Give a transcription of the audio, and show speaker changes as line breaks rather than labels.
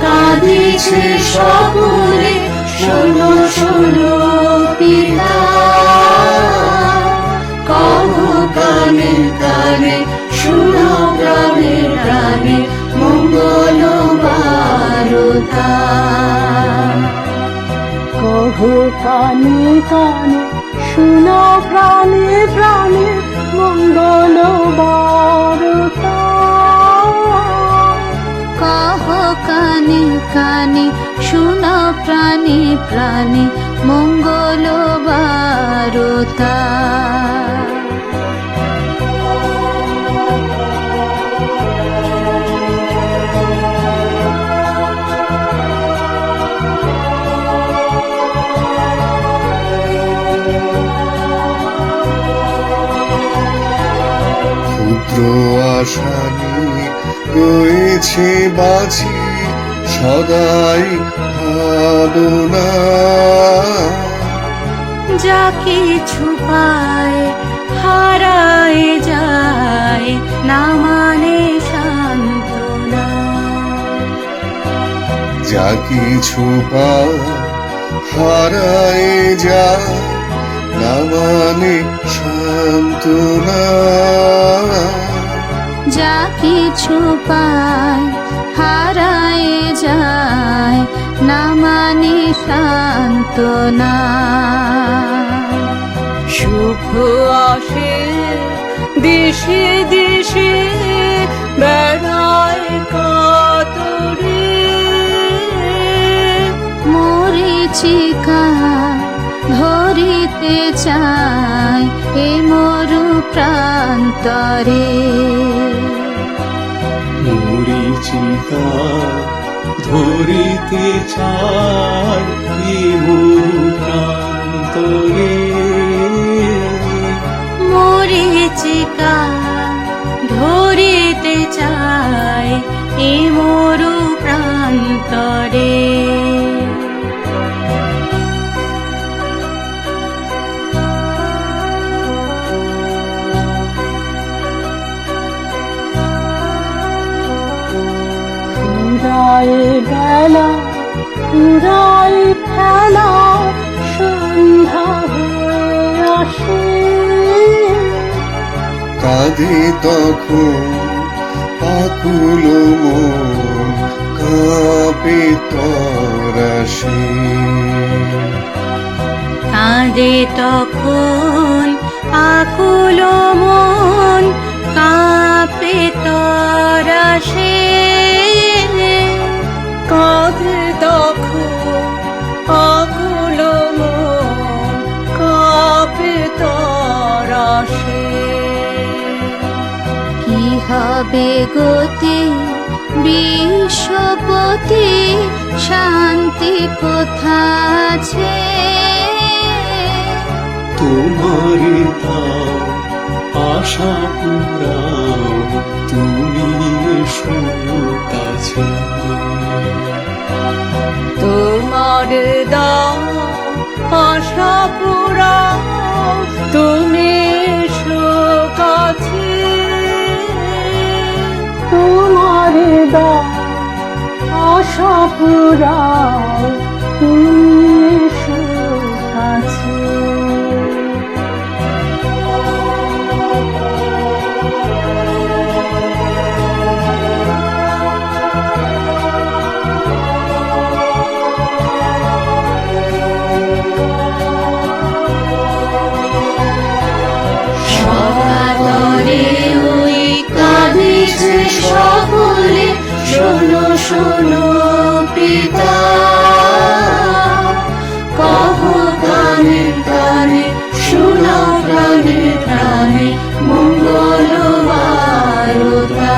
কাঁদিছে সকলে। শোনো শোনো, পিতা। কহ কানে কানে, শুনো প্রাণে প্রাণে মঙ্গল বারতা।
কহু কানে কানে, শুনো প্রাণে প্রাণে মঙ্গল বারতা।
কানে কানে শুনো প্রাণে প্রাণে মঙ্গল বারতা
ক্ষুদ্র রয়েছে বাঁচি সদাই
যা কিছু পায় হারায় যায় না মানে সান্ত্বনা।
যা কিছু পায় হারায় যায় না মানে সান্ত্বনা।
যা কিছু পায় না মানে সান্ত্বনা।
সুখ আসে দেশে দেশে, বেড়ায় কাতরে।
মরিচিকা ধরিতে চায় এ মরু প্রান্তরে।
ধরিতে চায় এ মরু প্রান্তরে
ধরিতে চায় এ মরু প্রান্তরে।
বেলা ফুরায় খেলা সন্ধ্যা হয়ে আসে।
কাঁদে তখন আকুল মন কাঁপে তরাসে
কাঁদে তখন আকুল মন কাঁপে তরাসে
কাঁধে তখন আকুল কাঁপে তরাসে
কি হবে গতি বিশ্বপতি শান্তি কোথা আছে।
তোমার আশা পুরাও তুমি কাছে।
তোমার দাও আশা পুরাও শুনো পিতা কহ কানে কানে শোনাও প্রাণে প্রাণে মঙ্গল বারতা